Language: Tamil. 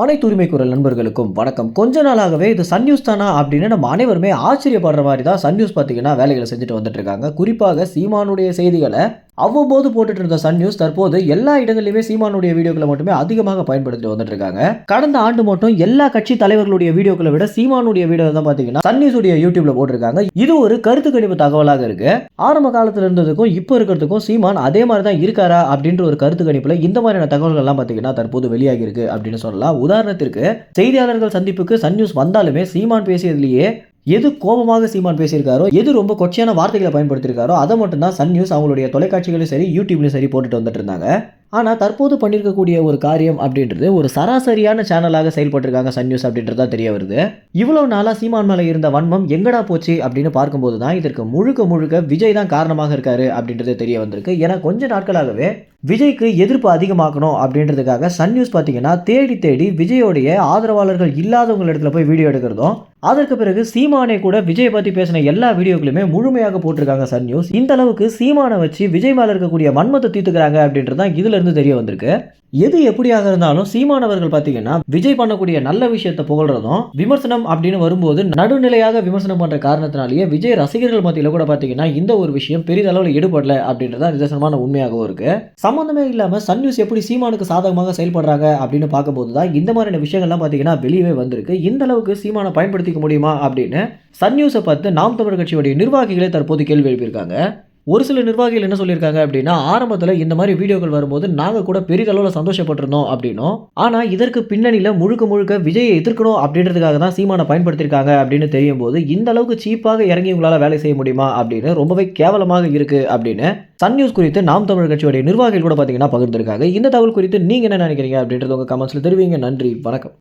அனைத்து உரிமை குரல் நண்பர்களுக்கும் வணக்கம். கொஞ்ச நாளாகவே இது சன் நியூஸ் தானா அப்படின்னு நம்ம அனைவருமே ஆச்சரியப்படுற மாதிரி தான் சன் நியூஸ் பார்த்தீங்கன்னா வேலைகளை செஞ்சுட்டு வந்துட்டு இருக்காங்க. குறிப்பாக சீமானுடைய செய்திகளை அவ்வப்போது போட்டுட்டு இருந்த சன் நியூஸ் தற்போது எல்லா இடங்களிலுமே சீமானுடைய வீடியோக்களை மட்டுமே அதிகமாக பயன்படுத்திட்டு வந்துட்டு இருக்காங்க கடந்த ஆண்டு மட்டும் எல்லா கட்சி தலைவர்களுடைய வீடியோக்களை விட சீமானுடைய வீடியோ தான் பார்த்தீங்கன்னா சன் நியூஸ் உடைய யூடியூப்ல போட்டிருக்காங்க. இது ஒரு கருத்து கணிப்பு தகவலாக இருக்கு. ஆரம்ப காலத்துல இருந்ததுக்கும் இப்போ இருக்கிறதுக்கும் சீமான் அதே மாதிரி தான் இருக்காரா அப்படின்ற ஒரு கருத்து கணிப்புல இந்த மாதிரியான தகவல்கள்லாம் பார்த்தீங்கன்னா தற்போது வெளியாகி இருக்கு அப்படின்னு சொல்லலாம். உதாரணத்திற்கு செய்தியாளர்கள் சந்திப்புக்கு சன் நியூஸ் வந்தாலுமே சீமான் பேசியதுலேயே எது கோபமாக சீமான் பேசியிருக்காரோ எது ரொம்ப கொச்சையான வார்த்தைகளை பயன்படுத்தியிருக்காரோ அதை மட்டும்தான் சன் நியூஸ் அவங்களுடைய தொலைக்காட்சிகளையும் சரி யூடியூப்லையும் சரி போட்டுட்டு வந்துட்டு இருந்தாங்க. ஆனால் தற்போது பண்ணியிருக்கக்கூடிய ஒரு காரியம் அப்படின்றது ஒரு சராசரியான சேனலாக செயல்பட்டிருக்காங்க சன் நியூஸ் அப்படின்றது தான் தெரிய வருது. இவ்வளோ நாளாக சீமான் மேலே இருந்த வன்மம் எங்கடா போச்சு அப்படின்னு பார்க்கும்போது தான் இதற்கு முழுக்க முழுக்க விஜய் தான் காரணமாக இருக்காரு அப்படின்றது தெரிய வந்திருக்கு. ஏன்னா கொஞ்ச நாட்களாகவே விஜய்க்கு எதிர்ப்பு அதிகமாக்கணும் அப்படின்றதுக்காக சன் நியூஸ் பார்த்தீங்கன்னா தேடி தேடி விஜயோடைய ஆதரவாளர்கள் இல்லாதவங்க இடத்துல போய் வீடியோ எடுக்கிறதும் அதற்கு பிறகு சீமானை கூட விஜய் பற்றி பேசின எல்லா வீடியோக்களுமே முழுமையாக போட்டிருக்காங்க சன் நியூஸ். இந்த அளவுக்கு சீமானை வச்சு விஜய் மேலே இருக்கக்கூடிய மன்மத்தை தீர்த்துக்கிறாங்க அப்படின்றது தான் இதில் இருந்து தெரிய வந்திருக்கு. எது எப்படியாக இருந்தாலும் சீமானவர்கள் பார்த்தீங்கன்னா விஜய் பண்ணக்கூடிய நல்ல விஷயத்தை புகழ்றதும் விமர்சனம் அப்படின்னு வரும்போது நடுநிலையாக விமர்சனம் பண்ணுற காரணத்தினாலேயே விஜய் ரசிகர்கள் மத்தியில் கூட பார்த்தீங்கன்னா இந்த ஒரு விஷயம் பெரிதளவில் ஈடுபடல அப்படின்றத நிதர்சனமான உண்மையாகவும் இருக்கு. சம்மந்தமே இல்லாமல் சன் நியூஸ் எப்படி சீமானுக்கு சாதகமாக செயல்படுறாங்க அப்படின்னு பார்க்கும்போது தான் இந்த மாதிரியான விஷயங்கள்லாம் பார்த்தீங்கன்னா வெளியவே வந்திருக்கு. இந்த அளவுக்கு சீமானை பயன்படுத்திக்க முடியுமா அப்படின்னு சன் நியூஸை பார்த்து நாம் தமிழர் கட்சியுடைய நிர்வாகிகளே தற்போது கேள்வி எழுப்பியிருக்காங்க. ஒரு சில நிர்வாகிகள் என்ன சொல்லியிருக்காங்க அப்படின்னா ஆரம்பத்தில் இந்த மாதிரி வீடியோக்கள் வரும்போது நாங்கள் கூட பெரிதளவில் சந்தோஷப்பட்டிருந்தோம் அப்படின்னும். ஆனால் இதற்கு பின்னணியில் முழுக்க முழுக்க விஜயை எதிர்க்கணும் அப்படின்றதுக்காக தான் சீமானை பயன்படுத்தியிருக்காங்க அப்படின்னு தெரியும் போது இந்த அளவுக்கு சீப்பாக இறங்கி உங்களால் வேலை செய்ய முடியுமா அப்படின்னு ரொம்பவே கேவலமாக இருக்குது அப்படின்னு சன் நியூஸ் குறித்து நாம் தமிழ் கட்சியுடைய நிர்வாகிகள் கூட பார்த்தீங்கன்னா பகிர்ந்திருக்காங்க. இந்த தகவல் குறித்து நீங்கள் என்ன நினைக்கிறீங்க அப்படின்றது உங்கள் கமெண்ட்ஸில் தெரிவிங்க. நன்றி. வணக்கம்.